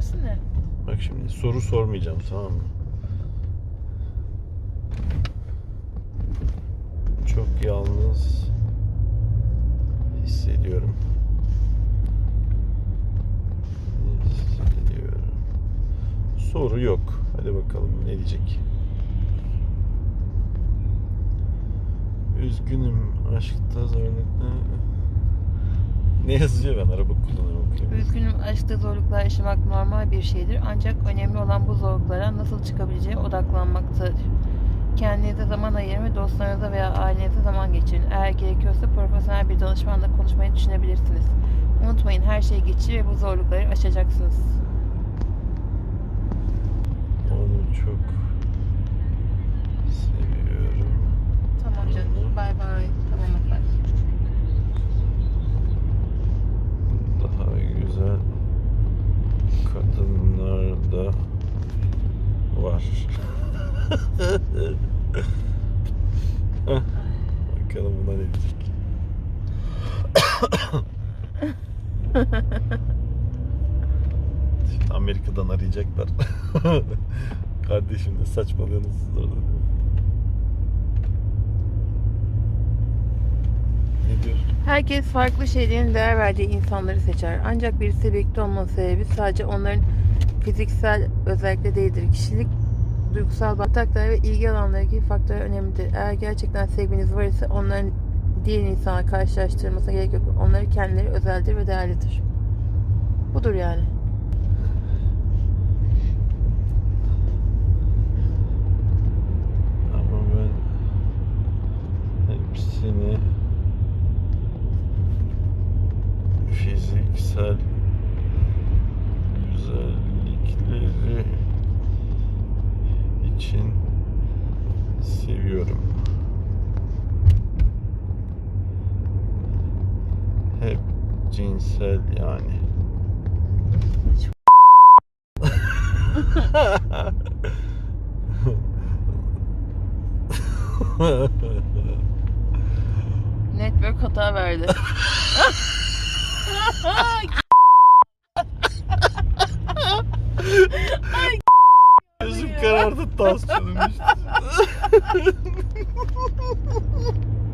sorabilirsin de. Bak şimdi soru sormayacağım tamam mı? Çok yalnız hissediyorum. Hissediyorum. Soru yok. Hadi bakalım ne diyecek. Üzgünüm aşkta zorlukla. Ne yazıyor ben araba kullanıyorum. Üzgünüm aşkta zorluklar yaşamak normal bir şeydir. Ancak önemli olan bu zorluklara nasıl çıkabileceğe odaklanmaktadır. Kendinize zaman ayırın ve dostlarınıza veya ailenize zaman geçirin. Eğer gerekiyorsa profesyonel bir danışmanla konuşmayı düşünebilirsiniz. Unutmayın her şey geçici ve bu zorlukları aşacaksınız. Onu çok Bakalım buna ne diyecek. Şimdi Amerika'dan arayacaklar. Kardeşim ne saçmalıyorsunuz siz orada. Herkes farklı şeylerin değer verdiği insanları seçer. Ancak birisi birlikte olmanın sebebi sadece onların fiziksel özellikle değildir. Kişilik, duygusal baktaklar ve ilgi alanları gibi faktörler önemlidir. Eğer gerçekten sevginiz var ise onların diğer insana karşılaştırmasına gerek yok. Onları kendileri özeldir ve değerlidir. Budur yani. Ama ben hepsini fiziksel için seviyorum. Hep cinsel yani. Network hata verdi. karardı tansiyonum işte.